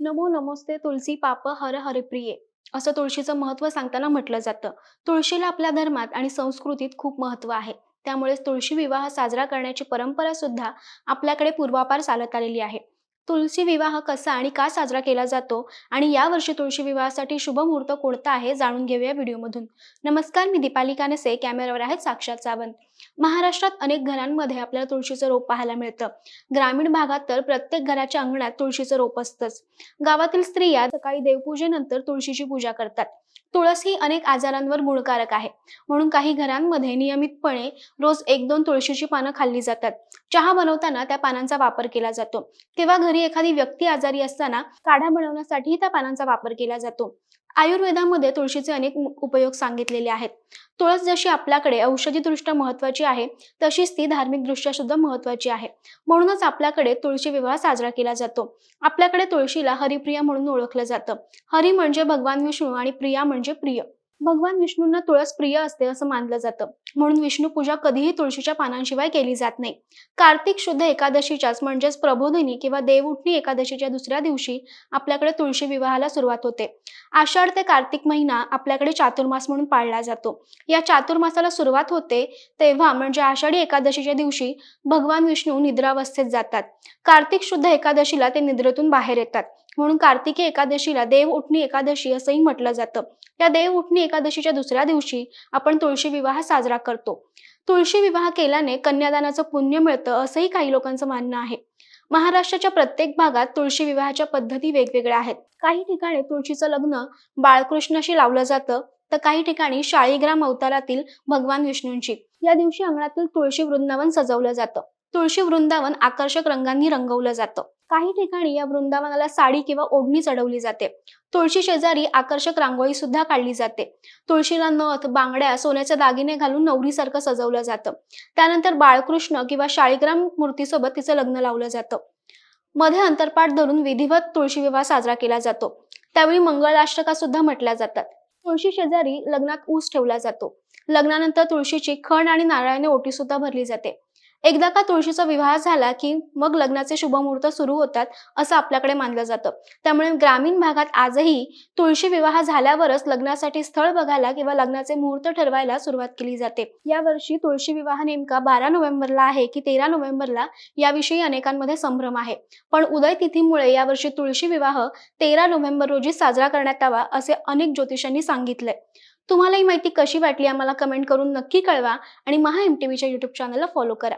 नमो नमस्ते तुलसी पाप हर हरिप्रिये असं तुळशीचं महत्त्व सांगताना म्हटलं जातं. तुळशीला आपल्या धर्मात आणि संस्कृतीत खूप महत्त्व आहे. त्यामुळेच तुळशी विवाह साजरा करण्याची परंपरा सुद्धा आपल्याकडे पूर्वापार चालत आलेली आहे. तुळशी विवाह कसा आणि का साजरा केला जातो आणि या वर्षी तुळशी विवाहासाठी शुभ मुहूर्त कोणता आहे जाणून घेऊया व्हिडिओमधून. नमस्कार मी दीपाली कानसे कॅमेरावर आहेत साक्षात सावंत. महाराष्ट्रात अनेक घरांमध्ये आपल्याला तुळशीचं रोप पाहायला मिळतं. ग्रामीण भागात तर प्रत्येक घराच्या अंगणात तुळशीचं रोप असतंच. गावातील स्त्रिया सकाळी देवपूजेनंतर तुळशीची पूजा करतात. तुळस ही अनेक आजारांवर गुणकारक आहे. म्हणून काही घरांमध्ये नियमितपणे रोज एक दोन तुळशीची पानं खाल्ली जातात. चहा बनवताना त्या पानांचा वापर केला जातो. किंवा घरी एखादी व्यक्ती आजारी असताना काढा बनवण्यासाठी त्या पानांचा वापर केला जातो. आयुर्वेदामध्ये तुळशीचे अनेक उपयोग सांगितलेले आहेत. तुळस जशी आपल्याकडे औषधीदृष्ट्या महत्वाची आहे तशीच ती धार्मिकदृष्ट्या सुद्धा महत्वाची आहे. म्हणूनच आपल्याकडे तुळशी विवाह साजरा केला जातो. आपल्याकडे तुळशीला हरिप्रिया म्हणून ओळखलं जातं. हरी म्हणजे भगवान विष्णू आणि प्रिया म्हणजे प्रिय. भगवान विष्णूंना तुळस प्रिय असते असं मानलं जातं. म्हणून विष्णू पूजा कधीही तुळशीच्या पानांशिवाय केली जात नाही. कार्तिक शुद्ध एकादशीच्याच म्हणजेच प्रबोधिनी किंवा देवउठणी एकादशीच्या दुसऱ्या दिवशी आपल्याकडे तुळशी विवाहाला सुरुवात होते. आषाढ ते कार्तिक महिना आपल्याकडे चातुर्मास म्हणून पाळला जातो. या चातुर्मासाला सुरुवात होते तेव्हा म्हणजे आषाढी एकादशीच्या दिवशी भगवान विष्णू निद्रावस्थेत जातात. कार्तिक शुद्ध एकादशीला ते निद्रेतून बाहेर येतात. म्हणून कार्तिकी एकादशीला देव उठणी एकादशी असंही म्हटलं जातं. या देव उठणी एकादशीच्या दुसऱ्या दिवशी आपण तुळशी विवाह साजरा करतो. तुळशी विवाह केल्याने कन्यादानाचं पुण्य मिळतं असंही काही लोकांचं म्हणणं आहे. महाराष्ट्राच्या प्रत्येक भागात तुळशी विवाहाच्या पद्धती वेगवेगळ्या आहेत. काही ठिकाणी तुळशीचं लग्न बाळकृष्णाशी लावलं जातं तर काही ठिकाणी शाळीग्राम अवतारातील भगवान विष्णूंची. या दिवशी अंगणातील तुळशी वृंदावन सजवलं जातं. तुळशी वृंदावन आकर्षक रंगांनी रंगवलं जातं. काही ठिकाणी या वृंदावनाला साडी किंवा ओढणी चढवली जाते. तुळशी शेजारी आकर्षक रांगोळी सुद्धा काढली जाते. तुळशीला नथ बांगड्या सोन्याचे दागिने घालून नवरीसारखं सजवलं जातं. त्यानंतर बाळकृष्ण किंवा शाळीग्राम मूर्तीसोबत तिचं लग्न लावलं जातं. मध्ये अंतरपाठ धरून विधिवत तुळशी विवाह साजरा केला जातो. त्यावेळी मंगळाष्टका सुद्धा म्हटल्या जातात. तुळशी शेजारी लग्नात ऊस ठेवला जातो. लग्नानंतर तुळशीची खण आणि नारळाने ओटी सुद्धा भरली जाते. एकदा का तुळशीचा विवाह झाला की मग लग्नाचे शुभमुहूर्त सुरू होतात असं आपल्याकडे मानलं जातं. त्यामुळे ग्रामीण भागात आजही तुळशी विवाह झाल्यावरच लग्नासाठी स्थळ बघायला किंवा लग्नाचे मुहूर्त ठरवायला सुरुवात केली जाते. यावर्षी तुळशी विवाह नेमका बारा नोव्हेंबरला आहे की तेरा नोव्हेंबरला याविषयी अनेकांमध्ये संभ्रम आहे. पण उदय तिथीमुळे यावर्षी तुळशी विवाह तेरा नोव्हेंबर रोजी साजरा करण्यात यावा असे अनेक ज्योतिषांनी सांगितले तुम्हाला ही माहिती कशी वाटली आम्हाला कमेंट करून नक्की कळवा आणि महा एम टी व्हीच्या युट्यूब चॅनलला फॉलो करा.